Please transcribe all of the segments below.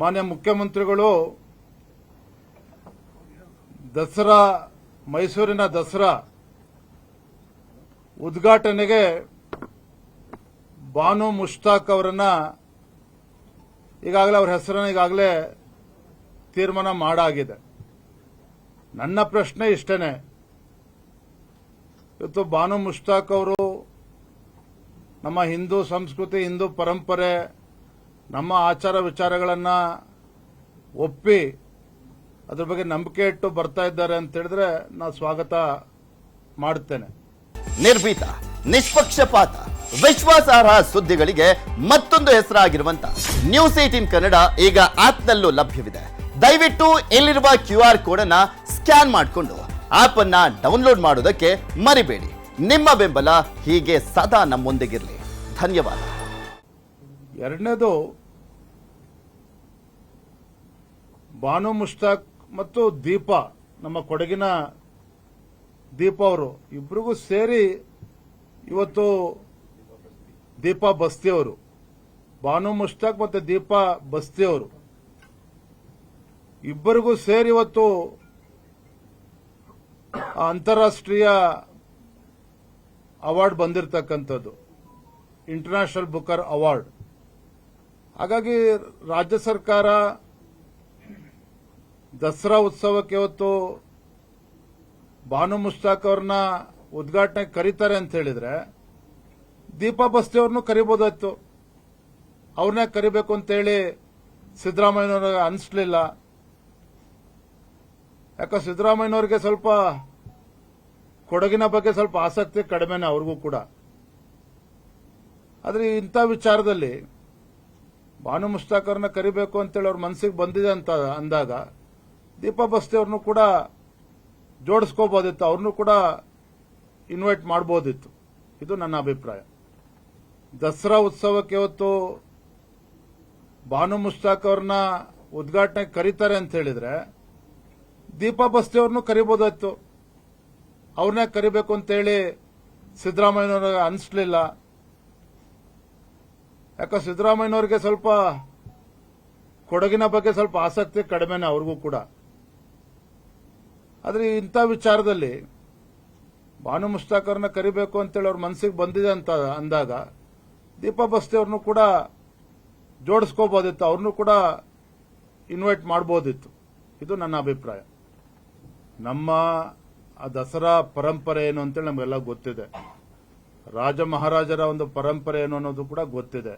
ಮಾನ್ಯ ಮುಖ್ಯಮಂತ್ರಿಗಳು, ದಸರಾ, ಮೈಸೂರಿನ ದಸರಾ ಉದ್ಘಾಟನೆಗೆ ಬಾನು ಮುಷ್ತಾಕ್ ಅವರನ್ನ ಈಗಾಗಲೇ ಅವ್ರ ಹೆಸರನ್ನ ಈಗಾಗಲೇ ತೀರ್ಮಾನ ಮಾಡಾಗಿದೆ. ನನ್ನ ಪ್ರಶ್ನೆ ಇಷ್ಟನೇ. ಇವತ್ತು ಬಾನು ಮುಷ್ತಾಕ್ ಅವರು ನಮ್ಮ ಹಿಂದೂ ಸಂಸ್ಕೃತಿ, ಹಿಂದೂ ಪರಂಪರೆ ನಮ್ಮ ಆಚಾರ ವಿಚಾರಗಳನ್ನು ಒಪ್ಪಿ ಅದ್ರ ಬಗ್ಗೆ ನಂಬಿಕೆ ಇಟ್ಟು ಬರ್ತಾ ಇದ್ದಾರೆ ಅಂತ ಹೇಳಿದ್ರೆ ನಾ ಸ್ವಾಗತ ಮಾಡುತ್ತೇನೆ. ನಿರ್ಭೀತ, ನಿಷ್ಪಕ್ಷಪಾತ, ವಿಶ್ವಾಸಾರ್ಹ ಸುದ್ದಿಗಳಿಗೆ ಮತ್ತೊಂದು ಹೆಸರಾಗಿರುವಂತ ನ್ಯೂಸ್ ಏಟೀನ್ ಕನ್ನಡ ಈಗ ಆಪ್ನಲ್ಲೂ ಲಭ್ಯವಿದೆ. ದಯವಿಟ್ಟು ಇಲ್ಲಿರುವ ಕ್ಯೂ ಆರ್ ಕೋಡ್ ಅನ್ನ ಸ್ಕ್ಯಾನ್ ಮಾಡಿಕೊಂಡು ಆಪ್ ಅನ್ನ ಡೌನ್ಲೋಡ್ ಮಾಡೋದಕ್ಕೆ ಮರಿಬೇಡಿ. ನಿಮ್ಮ ಬೆಂಬಲ ಹೀಗೆ ಸದಾ ನಮ್ಮೊಂದಿಗಿರಲಿ. ಧನ್ಯವಾದ. ಎರಡನೇದು ಬಾನು ಮುಷ್ತಾಕ್ ಮತ್ತು ದೀಪ, ನಮ್ಮ ಕೊಡಗಿನ ದೀಪ ಅವರು ಇಬ್ಬರಿಗೂ ಸೇರಿ ಇವತ್ತು ದೀಪಾ ಬಸ್ತಿ ಅವರು. ಬಾನು ಮುಷ್ತಾಕ್ ಮತ್ತು ದೀಪಾ ಬಸ್ತಿ ಅವರು. ಇಬ್ಬರಿಗೂ ಸೇರಿ ಇವತ್ತು ಅಂತಾರಾಷ್ಟ್ರೀಯ ಅವಾರ್ಡ್ ಬಂದಿರತಕ್ಕಂಥದ್ದು. International Booker award. ಹಾಗಾಗಿ ರಾಜ್ಯ ಸರ್ಕಾರ ದಸರಾ ಉತ್ಸವಕ್ಕೆ ಇವತ್ತು ಭಾನು ಮುಷ್ತಾಕ್ ಅವ್ರನ್ನ ಉದ್ಘಾಟನೆ ಕರೀತಾರೆ ಅಂತ ಹೇಳಿದ್ರೆ ದೀಪಾ ಬಸ್ತಿ ಕರಿಬೋದಾಯ್ತು. ಅವ್ರನ್ನೇ ಕರಿಬೇಕು ಅಂತೇಳಿ ಸಿದ್ದರಾಮಯ್ಯನವ್ರಿಗೆ ಅನಿಸ್ಲಿಲ್ಲ. ಯಾಕಂದ್ರೆ ಸಿದ್ದರಾಮಯ್ಯನವ್ರಿಗೆ ಸ್ವಲ್ಪ ಕೊಡಗಿನ ಬಗ್ಗೆ ಸ್ವಲ್ಪ ಆಸಕ್ತಿ ಕಡಿಮೆನೆ ಅವ್ರಿಗೂ ಕೂಡ. ಆದ್ರೆ ಇಂಥ ವಿಚಾರದಲ್ಲಿ ಭಾನು ಮುಷ್ತಾಕ್ ಅವ್ರನ್ನ ಕರಿಬೇಕು ಅಂತೇಳಿ ಅವ್ರ ಮನಸ್ಸಿಗೆ ಬಂದಿದೆ ಅಂತ ಅಂದಾಗ ದೀಪಾ ಬಸ್ತಿ ಅವ್ರನ್ನೂ ಕೂಡ ಜೋಡಿಸ್ಕೋಬೋದಿತ್ತು, ಅವ್ರನ್ನೂ ಕೂಡ ಇನ್ವೈಟ್ ಮಾಡ್ಬೋದಿತ್ತು. ಇದು ನನ್ನ ಅಭಿಪ್ರಾಯ. ದಸರಾ ಉತ್ಸವಕ್ಕೆ ಇವತ್ತು ಭಾನು ಮುಸ್ತಾಕ್ ಅವ್ರನ್ನ ಉದ್ಘಾಟನೆ ಕರೀತಾರೆ ಅಂತ ಹೇಳಿದ್ರೆ ದೀಪಾ ಬಸ್ತಿ ಅವ್ರನ್ನೂ ಕರಿಬೋದಾಯ್ತು ಅವ್ರನ್ನೇ ಕರಿಬೇಕು ಅಂತೇಳಿ ಸಿದ್ದರಾಮಯ್ಯನವ್ರಿಗೆ ಅನಿಸ್ಲಿಲ್ಲ. ಯಾಕೆ ಸಿದ್ದರಾಮಯ್ಯನವ್ರಿಗೆ ಸ್ವಲ್ಪ ಕೊಡಗಿನ ಬಗ್ಗೆ ಸ್ವಲ್ಪ ಆಸಕ್ತಿ ಕಡಿಮೆನೇ ಅವ್ರಿಗೂ ಕೂಡ. ಆದರೆ ಇಂಥ ವಿಚಾರದಲ್ಲಿ ಭಾನು ಮುಷ್ತಾಕ್ ಅವ್ರನ್ನ ಕರಿಬೇಕು ಅಂತೇಳಿ ಅವ್ರ ಮನಸ್ಸಿಗೆ ಬಂದಿದೆ ಅಂತ ಅಂದಾಗ ದೀಪ ಬಸ್ತಿಯವ್ರನ್ನೂ ಕೂಡ ಜೋಡಿಸ್ಕೋಬೋದಿತ್ತು, ಅವ್ರನ್ನೂ ಕೂಡ ಇನ್ವೈಟ್ ಮಾಡ್ಬೋದಿತ್ತು. ಇದು ನನ್ನ ಅಭಿಪ್ರಾಯ. ನಮ್ಮ ಆ ದಸರಾ ಪರಂಪರೆ ಏನು ಅಂತೇಳಿ ನಮಗೆಲ್ಲ ಗೊತ್ತಿದೆ. ರಾಜ ಮಹಾರಾಜರ ಒಂದು ಪರಂಪರೆ ಏನು ಅನ್ನೋದು ಕೂಡ ಗೊತ್ತಿದೆ.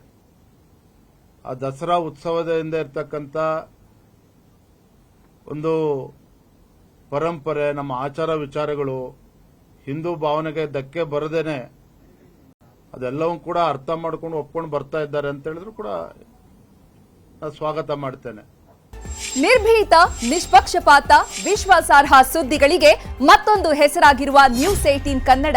ಆ ದಸರಾ ಉತ್ಸವದಿಂದ ಇರ್ತಕ್ಕಂಥ ಒಂದು ಪರಂಪರೆ, ನಮ್ಮ ಆಚಾರ ವಿಚಾರಗಳು, ಹಿಂದೂ ಭಾವನೆಗೆ ಧಕ್ಕೆ ಬರದೇನೆ, ಅದೆಲ್ಲವೂ ಕೂಡ ಅರ್ಥ ಮಾಡ್ಕೊಂಡು ಒಪ್ಕೊಂಡು ಬರ್ತಾ ಇದ್ದಾರೆ ಅಂತ ಹೇಳಿದ್ರು ಕೂಡ ಸ್ವಾಗತ ಮಾಡ್ತೇನೆ. ನಿರ್ಭೀತ, ನಿಷ್ಪಕ್ಷಪಾತ, ವಿಶ್ವಾಸಾರ್ಹ ಸುದ್ದಿಗಳಿಗೆ ಮತ್ತೊಂದು ಹೆಸರಾಗಿರುವ ನ್ಯೂಸ್ ಏಟೀನ್ ಕನ್ನಡ.